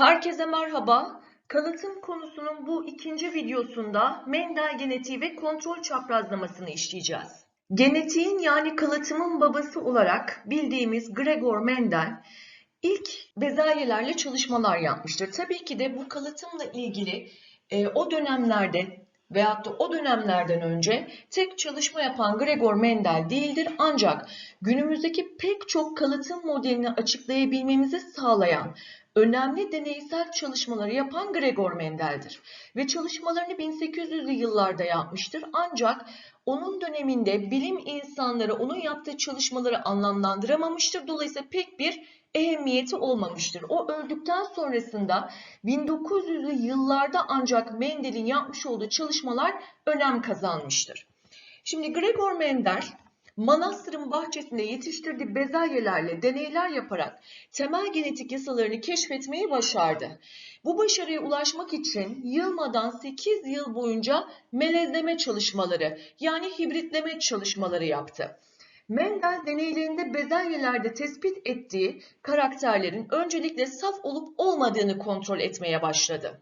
Herkese merhaba. Kalıtım konusunun bu ikinci videosunda Mendel genetiği ve kontrol çaprazlamasını işleyeceğiz. Genetiğin yani kalıtımın babası olarak bildiğimiz Gregor Mendel ilk bezelyelerle çalışmalar yapmıştır. Tabii ki de bu kalıtımla ilgili e, o dönemlerde veyahut da o dönemlerden önce tek çalışma yapan Gregor Mendel değildir ancak günümüzdeki pek çok kalıtım modelini açıklayabilmemizi sağlayan önemli deneysel çalışmaları yapan Gregor Mendel'dir. Ve çalışmalarını 1800'lü yıllarda yapmıştır. Ancak onun döneminde bilim insanları onun yaptığı çalışmaları anlamlandıramamıştır. Dolayısıyla pek bir ehemmiyeti olmamıştır. O öldükten sonrasında 1900'lü yıllarda ancak Mendel'in yapmış olduğu çalışmalar önem kazanmıştır. Şimdi Gregor Mendel manastırın bahçesinde yetiştirdiği bezelyelerle deneyler yaparak temel genetik yasalarını keşfetmeyi başardı. Bu başarıya ulaşmak için yılmadan 8 yıl boyunca melezleme çalışmaları yani hibritleme çalışmaları yaptı. Mendel deneylerinde bezelyelerde tespit ettiği karakterlerin öncelikle saf olup olmadığını kontrol etmeye başladı.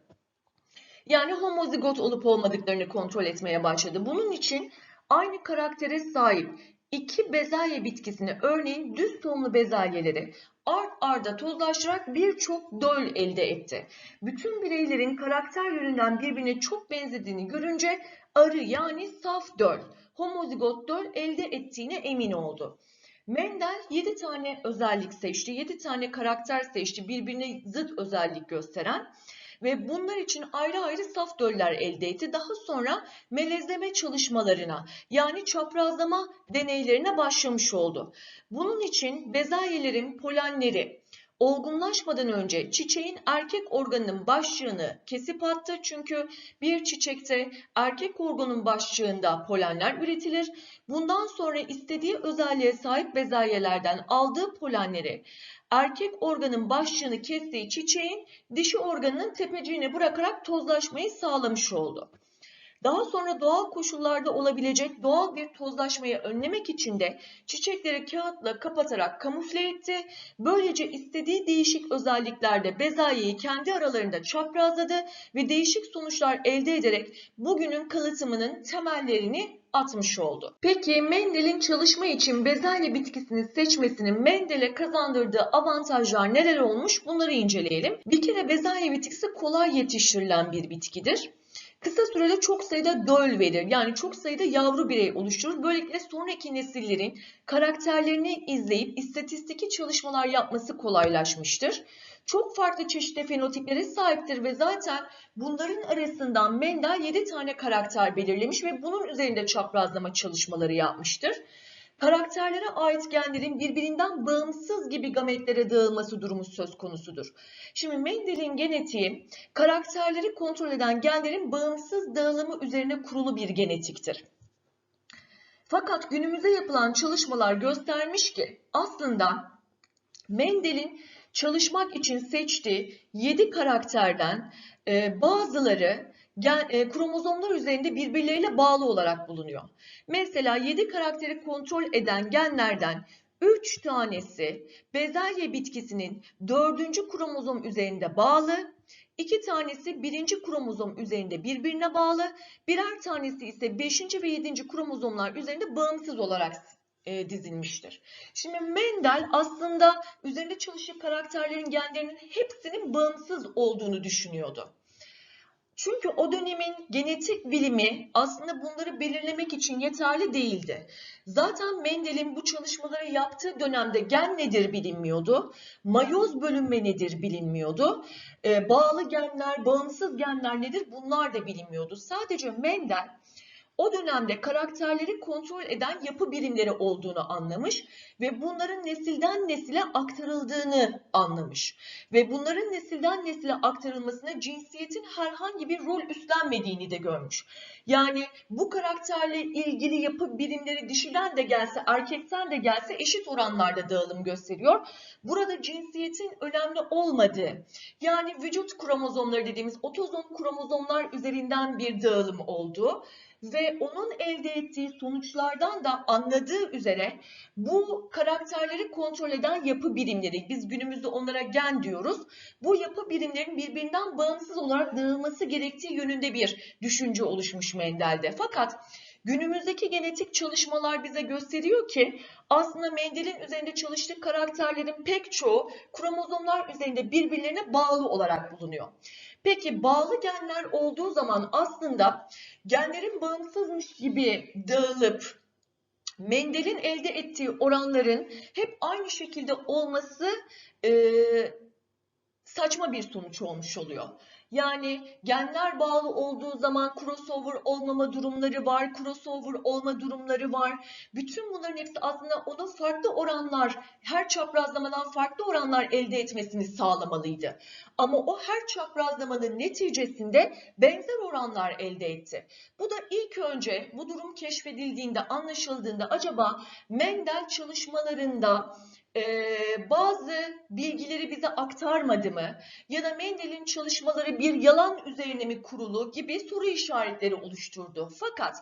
Yani homozigot olup olmadıklarını kontrol etmeye başladı. Bunun için aynı karaktere sahip iki bezelye bitkisini örneğin düz tohumlu bezelyeleri art arda tozlaştırarak birçok döl elde etti. Bütün bireylerin karakter yönünden birbirine çok benzediğini görünce arı yani saf döl, homozigot döl elde ettiğine emin oldu. Mendel 7 tane özellik seçti, 7 tane karakter seçti birbirine zıt özellik gösteren ve bunlar için ayrı ayrı saf döller elde etti. Daha sonra melezleme çalışmalarına yani çaprazlama deneylerine başlamış oldu. Bunun için bezelyelerin polenleri olgunlaşmadan önce çiçeğin erkek organının başlığını kesip attı. Çünkü bir çiçekte erkek organın başlığında polenler üretilir. Bundan sonra istediği özelliğe sahip bezelyelerden aldığı polenleri erkek organın başlığını kestiği çiçeğin dişi organının tepeciğine bırakarak tozlaşmayı sağlamış oldu. Daha sonra doğal koşullarda olabilecek doğal bir tozlaşmayı önlemek için de çiçekleri kağıtla kapatarak kamufle etti. Böylece istediği değişik özelliklerde bezelyeyi kendi aralarında çaprazladı ve değişik sonuçlar elde ederek bugünün kalıtımının temellerini atmış oldu. Peki Mendel'in çalışma için bezelye bitkisini seçmesinin Mendel'e kazandırdığı avantajlar neler olmuş bunları inceleyelim. Bir kere bezelye bitkisi kolay yetiştirilen bir bitkidir. Kısa sürede çok sayıda döl verir. Yani çok sayıda yavru birey oluşturur. Böylelikle sonraki nesillerin karakterlerini izleyip istatistiki çalışmalar yapması kolaylaşmıştır. Çok farklı çeşitli fenotiplere sahiptir ve zaten bunların arasından Mendel 7 tane karakter belirlemiş ve bunun üzerinde çaprazlama çalışmaları yapmıştır karakterlere ait genlerin birbirinden bağımsız gibi gametlere dağılması durumu söz konusudur. Şimdi Mendel'in genetiği karakterleri kontrol eden genlerin bağımsız dağılımı üzerine kurulu bir genetiktir. Fakat günümüzde yapılan çalışmalar göstermiş ki aslında Mendel'in çalışmak için seçtiği 7 karakterden e, bazıları e, kromozomlar üzerinde birbirleriyle bağlı olarak bulunuyor. Mesela 7 karakteri kontrol eden genlerden 3 tanesi bezelye bitkisinin 4. kromozom üzerinde bağlı, 2 tanesi 1. kromozom üzerinde birbirine bağlı, birer tanesi ise 5. ve 7. kromozomlar üzerinde bağımsız olarak e, dizilmiştir. Şimdi Mendel aslında üzerinde çalıştığı karakterlerin genlerinin hepsinin bağımsız olduğunu düşünüyordu. Çünkü o dönemin genetik bilimi aslında bunları belirlemek için yeterli değildi. Zaten Mendel'in bu çalışmaları yaptığı dönemde gen nedir bilinmiyordu. Mayoz bölünme nedir bilinmiyordu. E, bağlı genler, bağımsız genler nedir bunlar da bilinmiyordu. Sadece Mendel o dönemde karakterleri kontrol eden yapı birimleri olduğunu anlamış ve bunların nesilden nesile aktarıldığını anlamış. Ve bunların nesilden nesile aktarılmasına cinsiyetin herhangi bir rol üstlenmediğini de görmüş. Yani bu karakterle ilgili yapı birimleri dişiden de gelse erkekten de gelse eşit oranlarda dağılım gösteriyor. Burada cinsiyetin önemli olmadığı yani vücut kromozomları dediğimiz otozom kromozomlar üzerinden bir dağılım olduğu ve onun elde ettiği sonuçlardan da anladığı üzere bu karakterleri kontrol eden yapı birimleri, biz günümüzde onlara gen diyoruz. Bu yapı birimlerin birbirinden bağımsız olarak dağılması gerektiği yönünde bir düşünce oluşmuş Mendel'de. Fakat günümüzdeki genetik çalışmalar bize gösteriyor ki aslında Mendel'in üzerinde çalıştığı karakterlerin pek çoğu kromozomlar üzerinde birbirlerine bağlı olarak bulunuyor. Peki bağlı genler olduğu zaman aslında genlerin bağımsızmış gibi dağılıp Mendel'in elde ettiği oranların hep aynı şekilde olması e, saçma bir sonuç olmuş oluyor. Yani genler bağlı olduğu zaman crossover olmama durumları var, crossover olma durumları var. Bütün bunların hepsi aslında onun farklı oranlar, her çaprazlamadan farklı oranlar elde etmesini sağlamalıydı. Ama o her çaprazlamanın neticesinde benzer oranlar elde etti. Bu da ilk önce bu durum keşfedildiğinde, anlaşıldığında acaba Mendel çalışmalarında bazı bilgileri bize aktarmadı mı ya da Mendel'in çalışmaları bir yalan üzerine mi kurulu gibi soru işaretleri oluşturdu. Fakat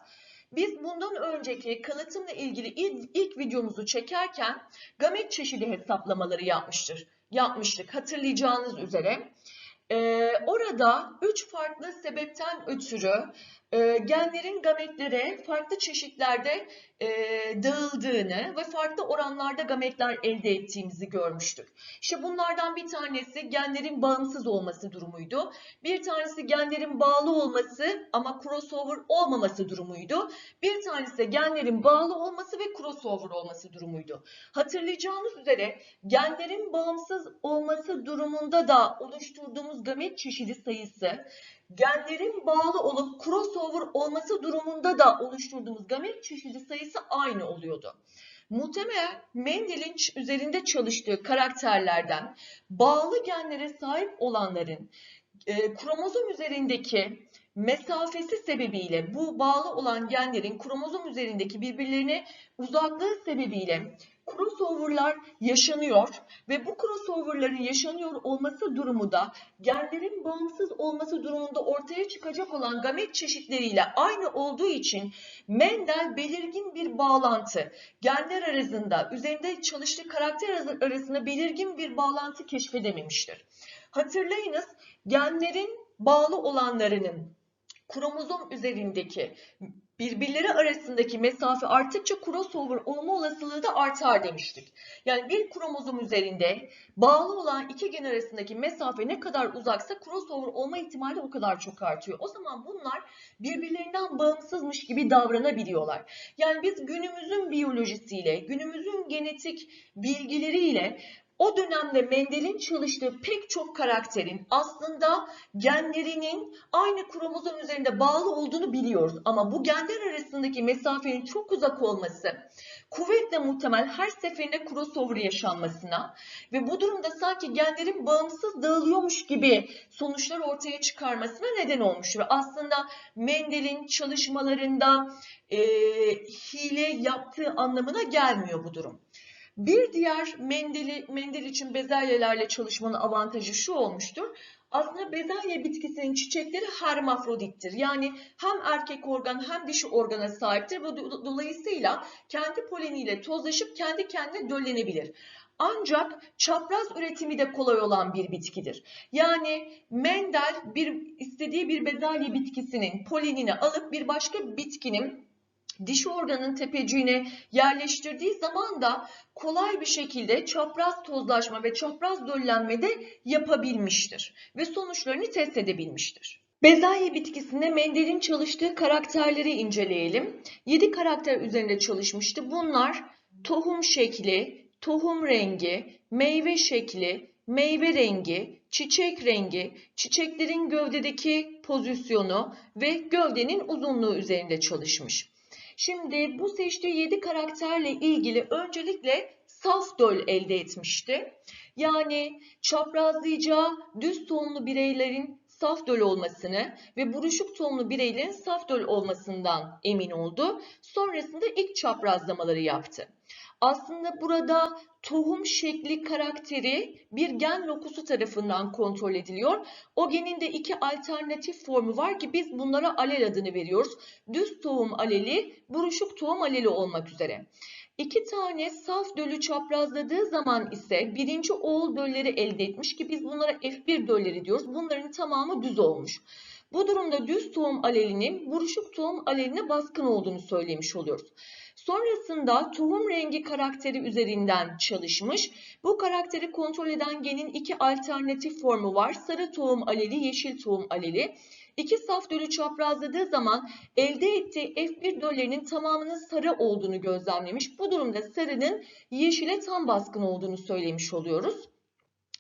biz bundan önceki kalıtımla ilgili ilk, ilk videomuzu çekerken gamet çeşidi hesaplamaları yapmıştır. Yapmıştık hatırlayacağınız üzere. Ee, orada üç farklı sebepten ötürü e, genlerin gametlere farklı çeşitlerde e, dağıldığını ve farklı oranlarda gametler elde ettiğimizi görmüştük. İşte bunlardan bir tanesi genlerin bağımsız olması durumuydu. Bir tanesi genlerin bağlı olması ama crossover olmaması durumuydu. Bir tanesi genlerin bağlı olması ve crossover olması durumuydu. Hatırlayacağınız üzere genlerin bağımsız olması durumunda da oluşturduğumuz gamet çeşidi sayısı genlerin bağlı olup crossover olması durumunda da oluşturduğumuz gamet çeşidi sayısı aynı oluyordu. Muhtemelen Mendel'in üzerinde çalıştığı karakterlerden bağlı genlere sahip olanların e, kromozom üzerindeki mesafesi sebebiyle bu bağlı olan genlerin kromozom üzerindeki birbirlerine uzaklığı sebebiyle crossover'lar yaşanıyor ve bu crossover'ların yaşanıyor olması durumu da genlerin bağımsız olması durumunda ortaya çıkacak olan gamet çeşitleriyle aynı olduğu için Mendel belirgin bir bağlantı, genler arasında üzerinde çalıştığı karakter arasında belirgin bir bağlantı keşfedememiştir. Hatırlayınız genlerin bağlı olanlarının kromozom üzerindeki birbirleri arasındaki mesafe arttıkça crossover olma olasılığı da artar demiştik. Yani bir kromozom üzerinde bağlı olan iki gen arasındaki mesafe ne kadar uzaksa crossover olma ihtimali o kadar çok artıyor. O zaman bunlar birbirlerinden bağımsızmış gibi davranabiliyorlar. Yani biz günümüzün biyolojisiyle, günümüzün genetik bilgileriyle o dönemde Mendel'in çalıştığı pek çok karakterin aslında genlerinin aynı kromozom üzerinde bağlı olduğunu biliyoruz. Ama bu genler arasındaki mesafenin çok uzak olması kuvvetle muhtemel her seferinde crossover yaşanmasına ve bu durumda sanki genlerin bağımsız dağılıyormuş gibi sonuçlar ortaya çıkarmasına neden olmuştur. Aslında Mendel'in çalışmalarında e, hile yaptığı anlamına gelmiyor bu durum. Bir diğer Mendel, Mendel için bezelyelerle çalışmanın avantajı şu olmuştur. Aslında bezelye bitkisinin çiçekleri hermafrodittir. Yani hem erkek organ hem dişi organa sahiptir. Bu dolayısıyla kendi poleniyle tozlaşıp kendi kendine döllenebilir. Ancak çapraz üretimi de kolay olan bir bitkidir. Yani Mendel bir istediği bir bezelye bitkisinin polenini alıp bir başka bitkinin diş organın tepeciğine yerleştirdiği zaman da kolay bir şekilde çapraz tozlaşma ve çapraz döllenme de yapabilmiştir ve sonuçlarını test edebilmiştir. Bezelye bitkisinde Mendel'in çalıştığı karakterleri inceleyelim. 7 karakter üzerinde çalışmıştı. Bunlar tohum şekli, tohum rengi, meyve şekli, meyve rengi, çiçek rengi, çiçeklerin gövdedeki pozisyonu ve gövdenin uzunluğu üzerinde çalışmış. Şimdi bu seçtiği 7 karakterle ilgili öncelikle saf döl elde etmişti. Yani çaprazlayacağı düz tonlu bireylerin saf döl olmasını ve buruşuk tonlu bireylerin saf döl olmasından emin oldu. Sonrasında ilk çaprazlamaları yaptı. Aslında burada tohum şekli karakteri bir gen lokusu tarafından kontrol ediliyor. O genin de iki alternatif formu var ki biz bunlara alel adını veriyoruz. Düz tohum aleli, buruşuk tohum aleli olmak üzere. İki tane saf dölü çaprazladığı zaman ise birinci oğul dölleri elde etmiş ki biz bunlara F1 dölleri diyoruz. Bunların tamamı düz olmuş. Bu durumda düz tohum alelinin buruşuk tohum aleline baskın olduğunu söylemiş oluyoruz. Sonrasında tohum rengi karakteri üzerinden çalışmış. Bu karakteri kontrol eden genin iki alternatif formu var. Sarı tohum aleli, yeşil tohum aleli. İki saf dölü çaprazladığı zaman elde ettiği F1 döllerinin tamamının sarı olduğunu gözlemlemiş. Bu durumda sarının yeşile tam baskın olduğunu söylemiş oluyoruz.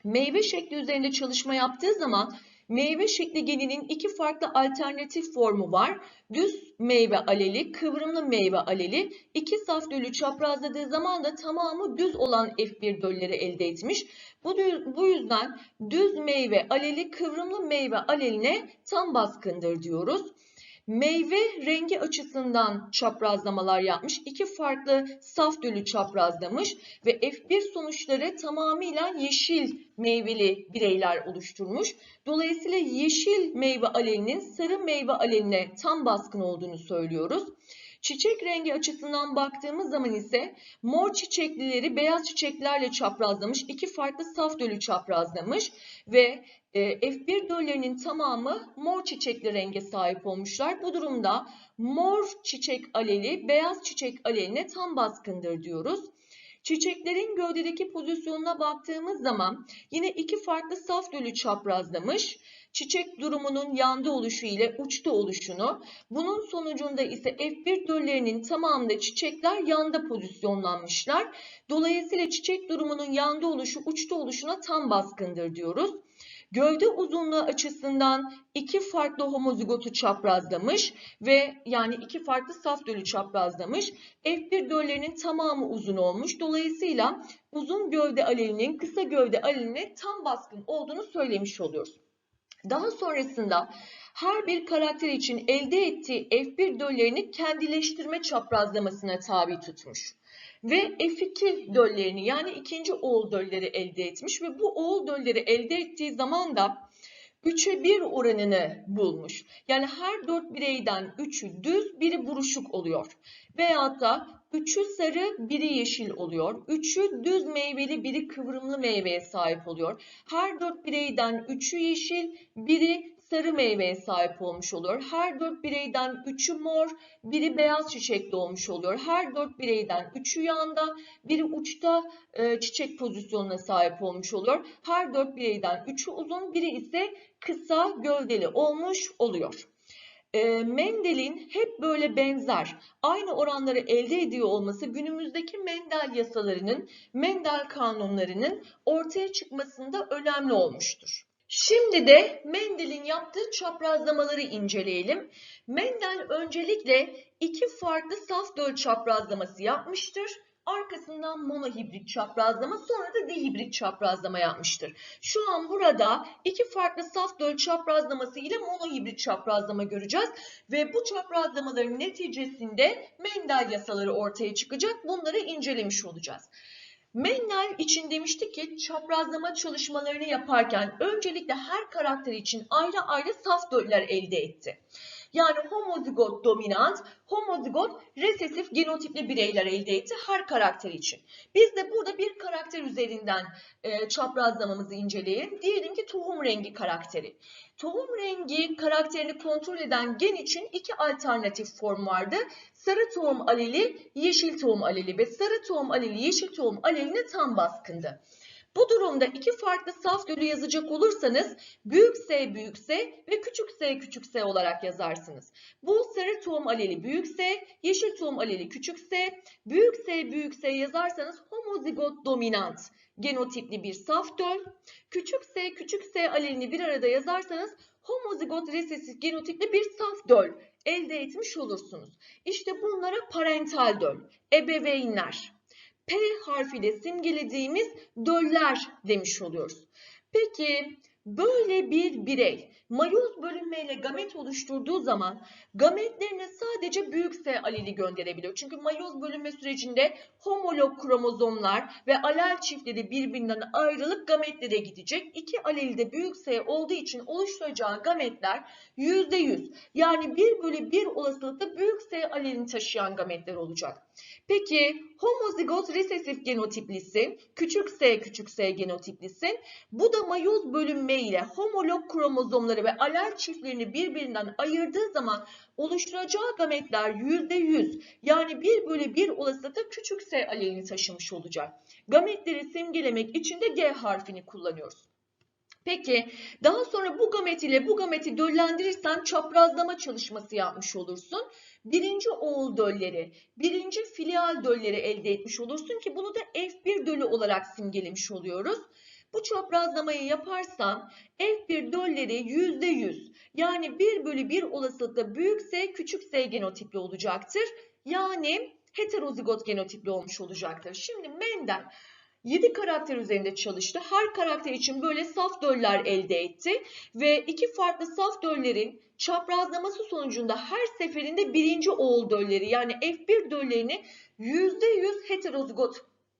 Meyve şekli üzerinde çalışma yaptığı zaman Meyve şekli geninin iki farklı alternatif formu var. Düz meyve aleli, kıvrımlı meyve aleli. İki saf dölü çaprazladığı zaman da tamamı düz olan F1 dölleri elde etmiş. Bu, bu yüzden düz meyve aleli, kıvrımlı meyve aleline tam baskındır diyoruz. Meyve rengi açısından çaprazlamalar yapmış. İki farklı saf dölü çaprazlamış ve F1 sonuçları tamamıyla yeşil meyveli bireyler oluşturmuş. Dolayısıyla yeşil meyve alelinin sarı meyve aleline tam baskın olduğunu söylüyoruz. Çiçek rengi açısından baktığımız zaman ise mor çiçeklileri beyaz çiçeklerle çaprazlamış, iki farklı saf dölü çaprazlamış ve e, F1 döllerinin tamamı mor çiçekli renge sahip olmuşlar. Bu durumda mor çiçek aleli beyaz çiçek aleline tam baskındır diyoruz. Çiçeklerin gövdedeki pozisyonuna baktığımız zaman yine iki farklı saf dölü çaprazlamış. Çiçek durumunun yanda oluşu ile uçta oluşunu, bunun sonucunda ise F1 döllerinin tamamında çiçekler yanda pozisyonlanmışlar. Dolayısıyla çiçek durumunun yanda oluşu uçta oluşuna tam baskındır diyoruz. Gövde uzunluğu açısından iki farklı homozigotu çaprazlamış ve yani iki farklı saf dölü çaprazlamış. F1 döllerinin tamamı uzun olmuş. Dolayısıyla uzun gövde alelinin kısa gövde aleline tam baskın olduğunu söylemiş oluyoruz. Daha sonrasında her bir karakter için elde ettiği F1 döllerini kendileştirme çaprazlamasına tabi tutmuş ve F2 döllerini yani ikinci oğul dölleri elde etmiş ve bu oğul dölleri elde ettiği zaman da 3'e 1 oranını bulmuş. Yani her 4 bireyden 3'ü düz, biri buruşuk oluyor. Veyahut da 3'ü sarı, biri yeşil oluyor. 3'ü düz meyveli, biri kıvrımlı meyveye sahip oluyor. Her 4 bireyden 3'ü yeşil, biri sarı meyveye sahip olmuş oluyor. Her dört bireyden üçü mor, biri beyaz çiçekli olmuş oluyor. Her dört bireyden üçü yanda, biri uçta e, çiçek pozisyonuna sahip olmuş oluyor. Her dört bireyden üçü uzun, biri ise kısa gövdeli olmuş oluyor. E, Mendel'in hep böyle benzer, aynı oranları elde ediyor olması günümüzdeki Mendel yasalarının, Mendel kanunlarının ortaya çıkmasında önemli olmuştur. Şimdi de Mendel'in yaptığı çaprazlamaları inceleyelim. Mendel öncelikle iki farklı saf döl çaprazlaması yapmıştır. Arkasından monohibrit çaprazlama sonra da dihibrit çaprazlama yapmıştır. Şu an burada iki farklı saf döl çaprazlaması ile monohibrit çaprazlama göreceğiz. Ve bu çaprazlamaların neticesinde Mendel yasaları ortaya çıkacak. Bunları incelemiş olacağız. Mendel için demiştik ki çaprazlama çalışmalarını yaparken öncelikle her karakter için ayrı ayrı saf döller elde etti. Yani homozigot dominant, homozigot resesif genotipli bireyler elde etti her karakter için. Biz de burada bir karakter üzerinden e, çaprazlamamızı inceleyelim. Diyelim ki tohum rengi karakteri. Tohum rengi karakterini kontrol eden gen için iki alternatif form vardı. Sarı tohum aleli, yeşil tohum aleli ve sarı tohum aleli, yeşil tohum aleline tam baskındı. Bu durumda iki farklı saf dölü yazacak olursanız büyük S büyük S ve küçük S küçük S olarak yazarsınız. Bu sarı tohum aleli büyük S, yeşil tohum aleli küçük S, büyük S büyük S yazarsanız homozigot dominant genotipli bir saf döl. Küçük S küçük S alelini bir arada yazarsanız homozigot resesif genotipli bir saf döl elde etmiş olursunuz. İşte bunlara parental döl, ebeveynler, P harfiyle simgelediğimiz döller demiş oluyoruz. Peki Böyle bir birey mayoz bölünmeyle gamet oluşturduğu zaman gametlerine sadece büyük S aleli gönderebiliyor. Çünkü mayoz bölünme sürecinde homolog kromozomlar ve alel çiftleri birbirinden ayrılıp gametlere gidecek. İki aleli de büyük S olduğu için oluşturacağı gametler %100 yani 1 bölü 1 olasılıkla büyük S alelini taşıyan gametler olacak. Peki homozigot resesif genotiplisi, küçük s küçük s genotiplisi bu da mayoz bölünme ile homolog kromozomları ve alel çiftlerini birbirinden ayırdığı zaman oluşturacağı gametler %100 yani 1 bölü 1 olasılıkla küçük s alelini taşımış olacak. Gametleri simgelemek için de G harfini kullanıyoruz. Peki daha sonra bu gamet ile bu gameti döllendirirsen çaprazlama çalışması yapmış olursun. Birinci oğul dölleri, birinci filial dölleri elde etmiş olursun ki bunu da F1 dölü olarak simgelemiş oluyoruz. Bu çaprazlamayı yaparsan F1 dölleri %100 yani 1 bölü 1 olasılıkla büyük S küçük S genotipli olacaktır. Yani heterozigot genotipli olmuş olacaktır. Şimdi Mendel 7 karakter üzerinde çalıştı. Her karakter için böyle saf döller elde etti ve iki farklı saf döllerin çaprazlaması sonucunda her seferinde birinci oğul dölleri yani F1 döllerini %100 heterozigot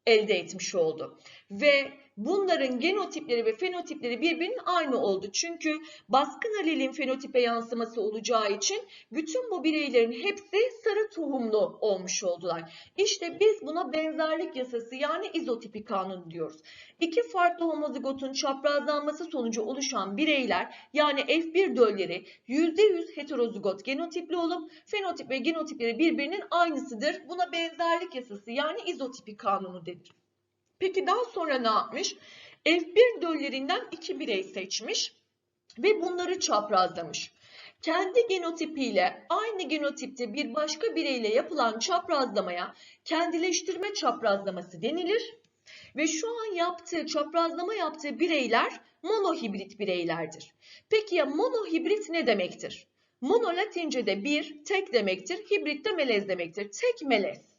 elde etmiş oldu. Ve bunların genotipleri ve fenotipleri birbirinin aynı oldu. Çünkü baskın alelin fenotipe yansıması olacağı için bütün bu bireylerin hepsi sarı tohumlu olmuş oldular. İşte biz buna benzerlik yasası yani izotipi kanunu diyoruz. İki farklı homozigotun çaprazlanması sonucu oluşan bireyler yani F1 dölleri %100 heterozigot genotipli olup fenotip ve genotipleri birbirinin aynısıdır. Buna benzerlik yasası yani izotipi kanunu denir. Peki daha sonra ne yapmış? F1 döllerinden iki birey seçmiş ve bunları çaprazlamış. Kendi genotipiyle aynı genotipte bir başka bireyle yapılan çaprazlamaya kendileştirme çaprazlaması denilir. Ve şu an yaptığı çaprazlama yaptığı bireyler monohibrit bireylerdir. Peki ya monohibrit ne demektir? Mono Latince'de bir, tek demektir. Hibrit de melez demektir. Tek melez.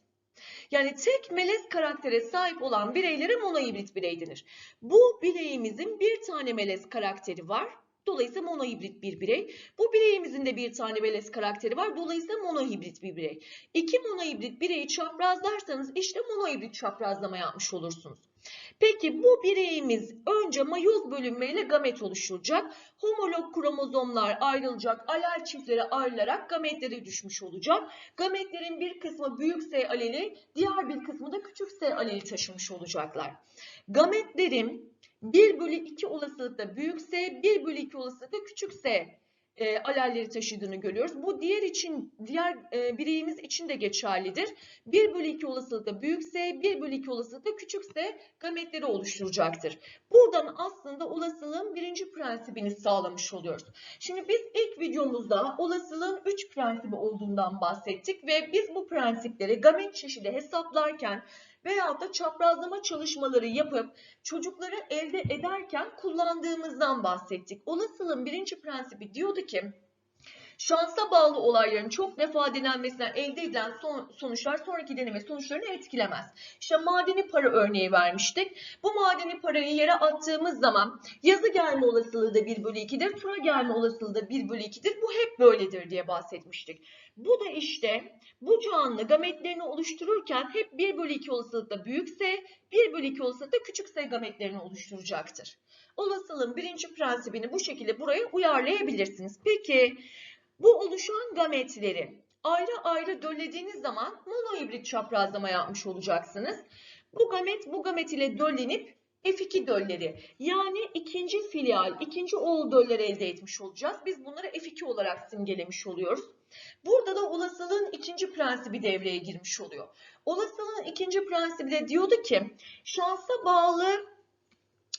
Yani tek melez karaktere sahip olan bireylere monohibrit birey denir. Bu bireyimizin bir tane melez karakteri var. Dolayısıyla monohibrit bir birey. Bu bireyimizin de bir tane melez karakteri var. Dolayısıyla monohibrit bir birey. İki monohibrit bireyi çaprazlarsanız işte monohibrit çaprazlama yapmış olursunuz. Peki bu bireyimiz önce mayoz bölünmeyle gamet oluşturacak. Homolog kromozomlar ayrılacak. Alel çiftleri ayrılarak gametlere düşmüş olacak. Gametlerin bir kısmı büyük S aleli, diğer bir kısmı da küçük S aleli taşımış olacaklar. Gametlerin 1 bölü 2 olasılıkla büyük S, 1 bölü 2 olasılıkla küçük S e, alelleri taşıdığını görüyoruz. Bu diğer için diğer e, bireyimiz için de geçerlidir. 1 bölü 2 olasılıkla büyük S, 1 bölü 2 olasılıkla küçük S gametleri oluşturacaktır. Buradan aslında olasılığın birinci prensibini sağlamış oluyoruz. Şimdi biz ilk videomuzda olasılığın 3 prensibi olduğundan bahsettik ve biz bu prensipleri gamet çeşidi hesaplarken veyahut da çaprazlama çalışmaları yapıp çocukları elde ederken kullandığımızdan bahsettik. Olasılığın birinci prensibi diyordu ki şansa bağlı olayların çok defa denenmesinden elde edilen son, sonuçlar sonraki deneme sonuçlarını etkilemez. İşte madeni para örneği vermiştik. Bu madeni parayı yere attığımız zaman yazı gelme olasılığı da 1 bölü 2'dir, tura gelme olasılığı da 1 bölü 2'dir. Bu hep böyledir diye bahsetmiştik. Bu da işte bu canlı gametlerini oluştururken hep 1 bölü 2 olasılıkla büyük S, 1 bölü 2 olasılıkla küçük S gametlerini oluşturacaktır. Olasılığın birinci prensibini bu şekilde buraya uyarlayabilirsiniz. Peki bu oluşan gametleri ayrı ayrı döllediğiniz zaman monohibrit çaprazlama yapmış olacaksınız. Bu gamet bu gamet ile döllenip F2 dölleri yani ikinci filial, ikinci oğul dölleri elde etmiş olacağız. Biz bunları F2 olarak simgelemiş oluyoruz. Burada da olasılığın ikinci prensibi devreye girmiş oluyor. Olasılığın ikinci prensibi de diyordu ki şansa bağlı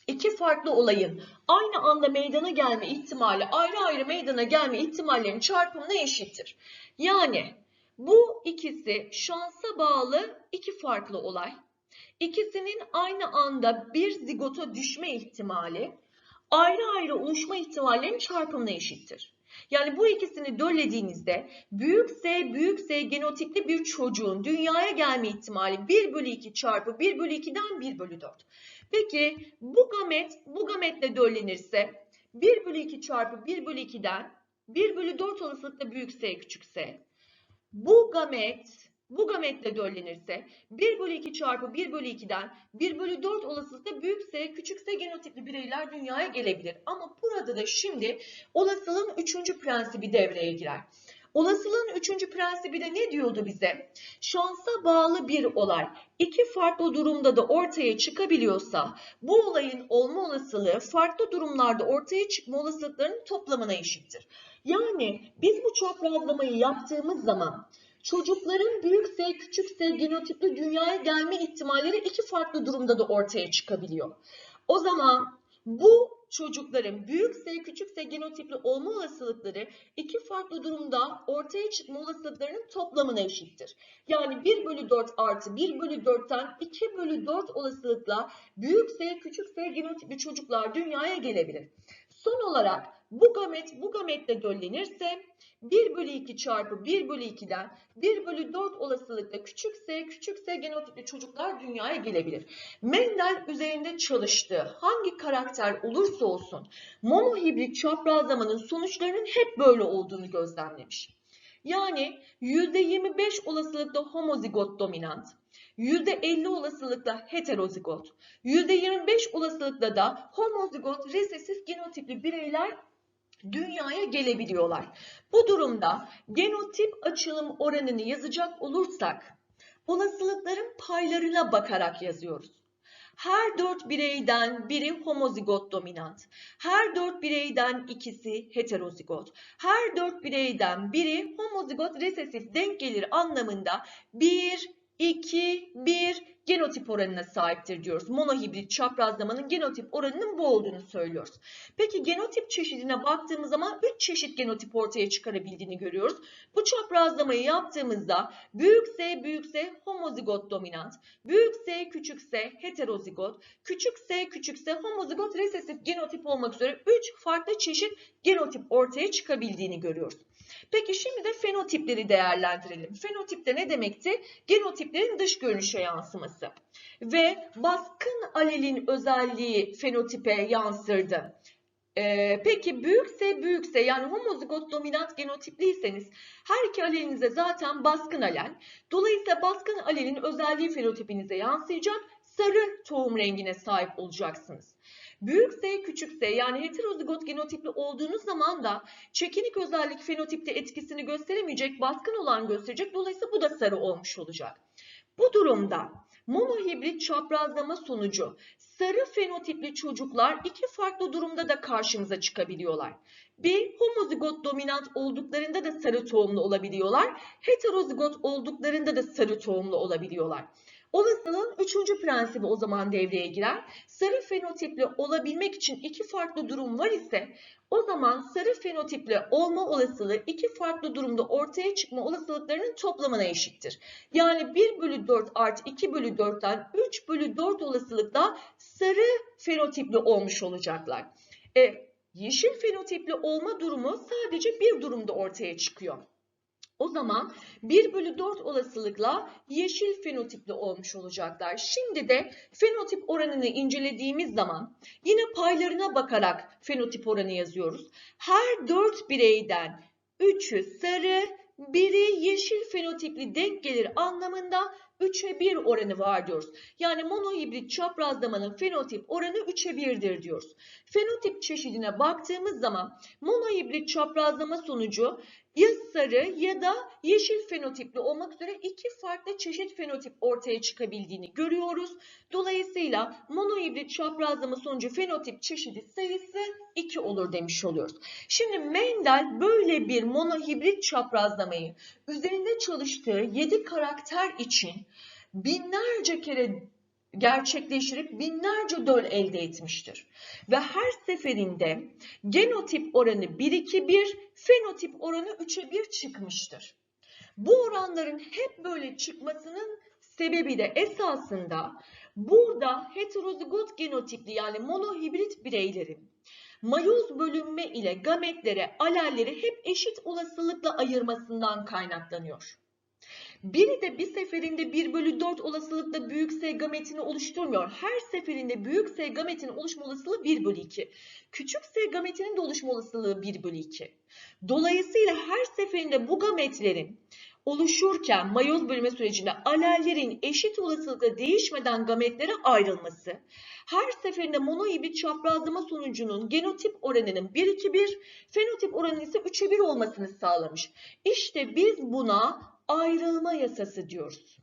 iki farklı olayın aynı anda meydana gelme ihtimali ayrı ayrı meydana gelme ihtimallerinin çarpımına eşittir. Yani bu ikisi şansa bağlı iki farklı olay. İkisinin aynı anda bir zigota düşme ihtimali ayrı ayrı oluşma ihtimallerinin çarpımına eşittir. Yani bu ikisini döllediğinizde büyük S büyük S genotipli bir çocuğun dünyaya gelme ihtimali 1 bölü 2 çarpı 1 bölü 2'den 1 bölü 4. Peki bu gamet bu gametle döllenirse 1 bölü 2 çarpı 1 bölü 2'den 1 bölü 4 olasılıkla büyük S küçük S. Bu gamet bu gametle döllenirse 1 bölü 2 çarpı 1 bölü 2'den 1 bölü 4 olasılıkla büyük S küçük S genotipli bireyler dünyaya gelebilir. Ama burada da şimdi olasılığın 3. prensibi devreye girer. Olasılığın üçüncü prensibi de ne diyordu bize? Şansa bağlı bir olay iki farklı durumda da ortaya çıkabiliyorsa bu olayın olma olasılığı farklı durumlarda ortaya çıkma olasılıklarının toplamına eşittir. Yani biz bu çaprazlamayı yaptığımız zaman çocukların büyük S küçük S genotipli dünyaya gelme ihtimalleri iki farklı durumda da ortaya çıkabiliyor. O zaman bu çocukların büyük S küçük S genotipli olma olasılıkları iki farklı durumda ortaya çıkma olasılıklarının toplamına eşittir. Yani 1 bölü 4 artı 1 bölü 4'ten 2 bölü 4 olasılıkla büyük S küçük S genotipli çocuklar dünyaya gelebilir. Son olarak bu gamet bu gametle döllenirse 1 bölü 2 çarpı 1 bölü 2'den 1 bölü 4 olasılıkla küçük s küçük s genotipli çocuklar dünyaya gelebilir. Mendel üzerinde çalıştığı hangi karakter olursa olsun monohibrit çaprazlamanın sonuçlarının hep böyle olduğunu gözlemlemiş. Yani %25 olasılıkla homozigot dominant, %50 olasılıkla heterozigot, %25 olasılıkla da homozigot resesif genotipli bireyler dünyaya gelebiliyorlar. Bu durumda genotip açılım oranını yazacak olursak olasılıkların paylarına bakarak yazıyoruz. Her dört bireyden biri homozigot dominant, her dört bireyden ikisi heterozigot, her dört bireyden biri homozigot resesif denk gelir anlamında 1, 2, 1 genotip oranına sahiptir diyoruz. Monohibrit çaprazlamanın genotip oranının bu olduğunu söylüyoruz. Peki genotip çeşidine baktığımız zaman 3 çeşit genotip ortaya çıkarabildiğini görüyoruz. Bu çaprazlamayı yaptığımızda büyük S büyük S homozigot dominant, büyük S küçük S heterozigot, küçük S küçük S homozigot resesif genotip olmak üzere 3 farklı çeşit genotip ortaya çıkabildiğini görüyoruz. Peki şimdi de fenotipleri değerlendirelim. Fenotipte ne demekti? Genotiplerin dış görünüşe yansıması. Ve baskın alelin özelliği fenotipe yansırdı. Ee, peki büyükse büyükse yani homozigot dominant genotipliyseniz her iki alelinize zaten baskın alel. Dolayısıyla baskın alelin özelliği fenotipinize yansıyacak. Sarı tohum rengine sahip olacaksınız. Büyük S küçük S yani heterozigot genotipli olduğunuz zaman da çekinik özellik fenotipte etkisini gösteremeyecek, baskın olan gösterecek. Dolayısıyla bu da sarı olmuş olacak. Bu durumda monohibrit çaprazlama sonucu sarı fenotipli çocuklar iki farklı durumda da karşımıza çıkabiliyorlar. Bir, homozigot dominant olduklarında da sarı tohumlu olabiliyorlar. Heterozigot olduklarında da sarı tohumlu olabiliyorlar. Olasılığın üçüncü prensibi o zaman devreye girer. Sarı fenotipli olabilmek için iki farklı durum var ise o zaman sarı fenotipli olma olasılığı iki farklı durumda ortaya çıkma olasılıklarının toplamına eşittir. Yani 1 bölü 4 artı 2 bölü 4'ten 3 bölü 4 olasılıkla sarı fenotipli olmuş olacaklar. E, yeşil fenotipli olma durumu sadece bir durumda ortaya çıkıyor. O zaman 1 bölü 4 olasılıkla yeşil fenotipli olmuş olacaklar. Şimdi de fenotip oranını incelediğimiz zaman yine paylarına bakarak fenotip oranı yazıyoruz. Her 4 bireyden 3'ü sarı, biri yeşil fenotipli denk gelir anlamında 3'e 1 oranı var diyoruz. Yani monohibrit çaprazlamanın fenotip oranı 3'e 1'dir diyoruz. Fenotip çeşidine baktığımız zaman monohibrit çaprazlama sonucu ya sarı ya da yeşil fenotipli olmak üzere iki farklı çeşit fenotip ortaya çıkabildiğini görüyoruz. Dolayısıyla monohibrit çaprazlama sonucu fenotip çeşidi sayısı 2 olur demiş oluyoruz. Şimdi Mendel böyle bir monohibrit çaprazlamayı üzerinde çalıştığı 7 karakter için binlerce kere gerçekleştirip binlerce döl elde etmiştir. Ve her seferinde genotip oranı 1-2-1, fenotip oranı 3'e 1 çıkmıştır. Bu oranların hep böyle çıkmasının sebebi de esasında burada heterozigot genotipli yani monohibrit bireylerin mayoz bölünme ile gametlere, alelleri hep eşit olasılıkla ayırmasından kaynaklanıyor. Biri de bir seferinde 1 bölü 4 olasılıkla büyük S gametini oluşturmuyor. Her seferinde büyük S gametinin oluşma olasılığı 1 bölü 2. Küçük S gametinin de oluşma olasılığı 1 bölü 2. Dolayısıyla her seferinde bu gametlerin oluşurken mayoz bölünme sürecinde alellerin eşit olasılıkla değişmeden gametlere ayrılması, her seferinde monohibrit çaprazlama sonucunun genotip oranının 1-2-1, fenotip oranının ise 3'e 1 olmasını sağlamış. İşte biz buna ayrılma yasası diyoruz.